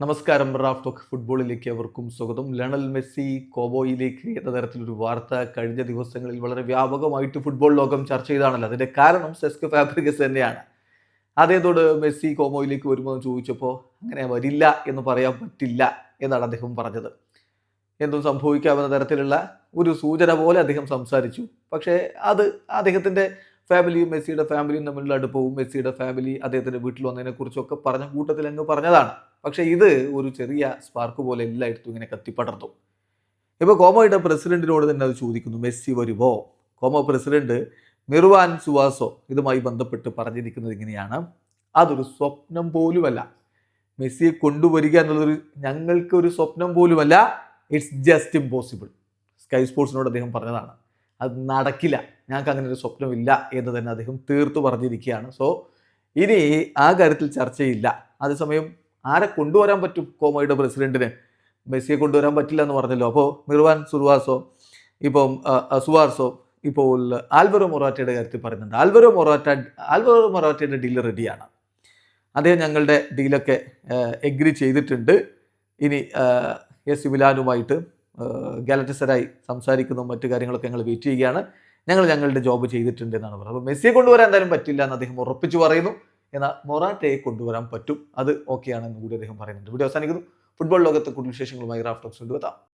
നമസ്കാരം Raf talk ഫുട്ബോളിലേക്ക് അവർക്കും സ്വാഗതം. ലണൽ മെസ്സി കോബോയിലേക്ക് എന്ന തരത്തിലൊരു വാർത്ത കഴിഞ്ഞ ദിവസങ്ങളിൽ വളരെ വ്യാപകമായിട്ട് ഫുട്ബോൾ ലോകം ചർച്ച ചെയ്താണല്ലോ. അതിന്റെ കാരണം സെസ്ക് ഫാബ്രിക്കസ് തന്നെയാണ്. അതേതോട് മെസ്സി കോമോയിലേക്ക് വരുമോ എന്ന് ചോദിച്ചപ്പോൾ അങ്ങനെ വരില്ല എന്ന് പറയാൻ പറ്റില്ല എന്നാണ് അദ്ദേഹം പറഞ്ഞത്. എന്തും സംഭവിക്കാവുന്ന തരത്തിലുള്ള ഒരു സൂചന പോലെ അദ്ദേഹം സംസാരിച്ചു. പക്ഷേ അത് അദ്ദേഹത്തിന്റെ ഫാമിലിയും മെസ്സിയുടെ ഫാമിലിയും തമ്മിലുള്ള അടുപ്പവും മെസ്സിയുടെ ഫാമിലി അദ്ദേഹത്തിന്റെ വീട്ടിൽ വന്നതിനെക്കുറിച്ചൊക്കെ പറഞ്ഞ കൂട്ടത്തിൽ അങ്ങ് പറഞ്ഞതാണ്. പക്ഷേ ഇത് ഒരു ചെറിയ സ്പാർക്ക് പോലെ എല്ലായിടത്തും ഇങ്ങനെ കത്തിപ്പടർന്നു. ഇപ്പോൾ കോമോയുടെ പ്രസിഡന്റിനോട് തന്നെ അത് ചോദിക്കുന്നു മെസ്സി വരുമോ? കോമോ പ്രസിഡന്റ് മിർവാൻ സുവാസോ ഇതുമായി ബന്ധപ്പെട്ട് പറഞ്ഞിരിക്കുന്നത് ഇങ്ങനെയാണ്. അതൊരു സ്വപ്നം പോലുമല്ല. മെസ്സിയെ കൊണ്ടുവരിക എന്നുള്ളതൊരു ഞങ്ങൾക്ക് ഒരു സ്വപ്നം പോലുമല്ല. ഇറ്റ്സ് ജസ്റ്റ് ഇമ്പോസിബിൾ സ്കൈ സ്പോർട്സിനോട് അദ്ദേഹം പറഞ്ഞതാണ്. അത് നടക്കില്ല. ഞങ്ങൾക്ക് അങ്ങനെ ഒരു സ്വപ്നമില്ല എന്ന് തന്നെ അദ്ദേഹം തീർത്തു പറഞ്ഞിരിക്കുകയാണ്. സോ ഇനി ആ കാര്യത്തിൽ ചർച്ചയില്ല. അതേസമയം ആരെ കൊണ്ടുവരാൻ പറ്റും കോമോയുടെ പ്രസിഡന്റിന്? മെസ്സിയെ കൊണ്ടുവരാൻ പറ്റില്ല എന്ന് പറഞ്ഞല്ലോ. അപ്പോൾ മിർവാൻ സുർവാസോ ഇപ്പം സുവാർസോ ഇപ്പോൾ ആൽവറോ മൊറാറ്റയുടെ കാര്യത്തിൽ പറയുന്നുണ്ട്. ആൽവറോ മൊറാറ്റ ആൽവറോ മൊറാറ്റയുടെ ഡീൽ റെഡിയാണ് അദ്ദേഹം ഞങ്ങളുടെ ഡീലൊക്കെ എഗ്രി ചെയ്തിട്ടുണ്ട്. ഇനി എസ് വിലാനുമായിട്ട് ഗാലറ്റസരായി സംസാരിക്കുന്ന. മറ്റു കാര്യങ്ങളൊക്കെ ഞങ്ങൾ വെയിറ്റ് ചെയ്യുകയാണ്. ഞങ്ങൾ ഞങ്ങളുടെ ജോബ് ചെയ്തിട്ടുണ്ട് എന്നാണ് പറയുന്നത്. അപ്പോൾ മെസ്സിയെ കൊണ്ടുവരാൻ എന്തായാലും പറ്റില്ല എന്ന് അദ്ദേഹം ഉറപ്പിച്ചു പറയുന്നു. എന്നാൽ മൊറാറ്റയെ കൊണ്ടുവരാൻ പറ്റും. അത് ഓക്കെയാണെന്ന് കൂടി അദ്ദേഹം പറയുന്നുണ്ട്. വീഡിയോ അവസാനിക്കുന്നു. ഫുട്ബോൾ ലോകത്തെ കൂടുതൽ വിശേഷങ്ങളുമായി റാഫ്റ്റോക്സ് കൊണ്ടുവെത്താം.